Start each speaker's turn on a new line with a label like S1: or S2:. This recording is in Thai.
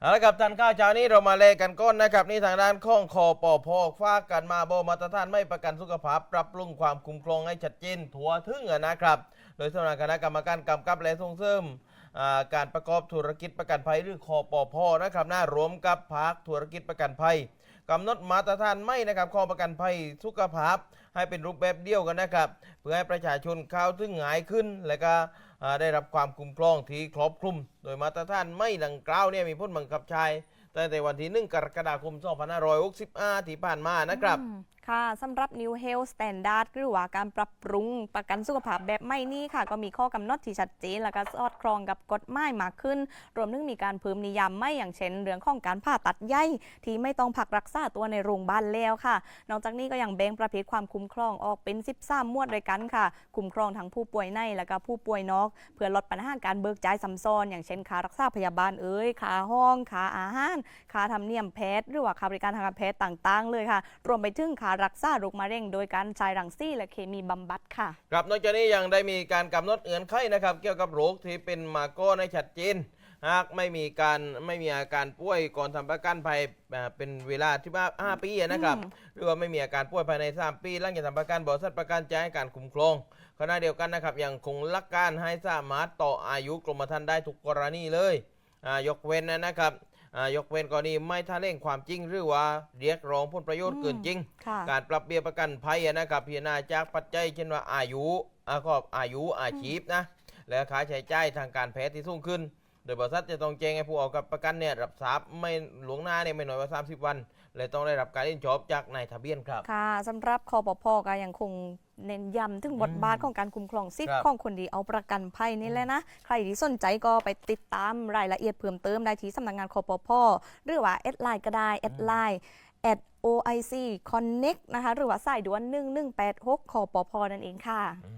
S1: เอาละครับท่านข้าวเช้านี้เรามาเลกันก้นนะครับ นี่ทางด้านข้องคอปอพอฟากกันมาโบมาตรฐานไม่ประกันสุขภาพ ปรับปรุงความคุ้มครองให้ชัดเจนทั่วถึงนะครับ โดยสำนักคณะกรรมการกำกับและส่งเสริมการประกอบธุรกิจประกันภัยหรือคอปอพอนะครับหน้ารวมกับภาคธุรกิจประกันภัย กำหนดมาตรฐานไม่นะครับข้อประกันภัยสุขภาพ ให้เป็นรูปแบบเดียวกันนะครับ เพื่อให้ประชาชนเข้าถึงง่ายขึ้น และก็ได้รับความคุ้มครองที่ครอบคลุม โดยมาตรฐานไม่ดังกล่าวเนี่ยมีพ้นบังคับใช้ตั้งแต่วันที่ 1 กรกฎาคม 2565 ที่ผ่านมานะครับ
S2: ค่ะสำหรับ New Health Standard หรือว่าการปรับปรุงประกันสุขภาพแบบใหม่นี้ค่ะ ก็มีข้อกำหนดที่ชัดเจนและก็สอดคล้องกับกฎหมายมากขึ้น รวมถึงมีการเพิ่มนิยามไม่อย่างเช่น เรื่องของการผ่าตัดใยที่ไม่ต้องพักรักษาตัวในโรงพยาบาลแล้วค่ะ นอกจากนี้ก็ยังแบ่งประเภทความคุ้มครองออกเป็น 13 หมวดด้วยกันค่ะ คุ้มครองทั้งผู้ป่วยในและก็ผู้ป่วยนอก เพื่อลดปัญหาการเบิกจ่ายซ้ำซ้อนอย่างเช่นค่ารักษาพยาบาลเอ่ยค่าห้องค่าอาหารค่าธรรมเนียมแพทย์หรือว่าค่าบริการทางการแพทย์ต่าง ๆ เลยค่ะ รวมไปถึงค่ารักษาโรคมะเร็ง โดยการใช้รังสีและเคมีบำบัดค่ะ
S1: ครับนอกจากนี้ยังได้มีการกำหนดเงื่อนไขนะครับ เกี่ยวกับโรคที่เป็นมาโก้ในชัดเจนหากไม่มีการไม่มีอาการป่วยก่อนทำประกันภัยอ่าเป็นเวลาที่ว่าห้าปีนะครับ
S2: อืม
S1: หรือว่าไม่มีอาการป่วยภายใน 3 ปีหลังจากทำประกันบริษัทประกันจะให้การคุ้มครองขณะเดียวกันนะครับยังคงหลักการให้สามารถต่ออายุกรมธรรม์ได้ทุกกรณีเลยอ่ายกเว้นนะครับอ่า ยกเว้นกรณีไม่ท่าเร่งความจริง หรือว่าเรียกร้องผลประโยชน์เกินจริง
S2: ค่ะ
S1: การปรับเบี้ยประกันภัยนะครับพิจารณาจากปัจจัยเช่นว่าอายุอ่าก็อายุอาชีพนะและค่าใช้จ่ายทางการแพทย์ที่สูงขึ้นโดยบริษัทจะต้องแจ้งให้ผู้เอากับประกันเนี่ยรับทราบไม่หลวงหน้าเนี่ยไม่น้อยกว่า 30 วันและต้องได้รับการยินยอมจากนายทะเบียนครับ
S2: ค่ะสำหรับคอปพก็ยังคงเน้นย้ำถึงบทบาทของการคุ้มครองสิท
S1: ครั
S2: ธิ์
S1: บ
S2: ของคนที่เอาประกันภัยนี่แหละนะ ใครที่สนใจก็ไปติดตามรายละเอียดเพิ่มเติมได้ที่สำนักงานคอปพหรือว่าแอดไลน์ก็ได้แอดไลน์ at OIC Connect นะคะหรือว่าสายด่วน1186คอปพนั่นเองค่ะ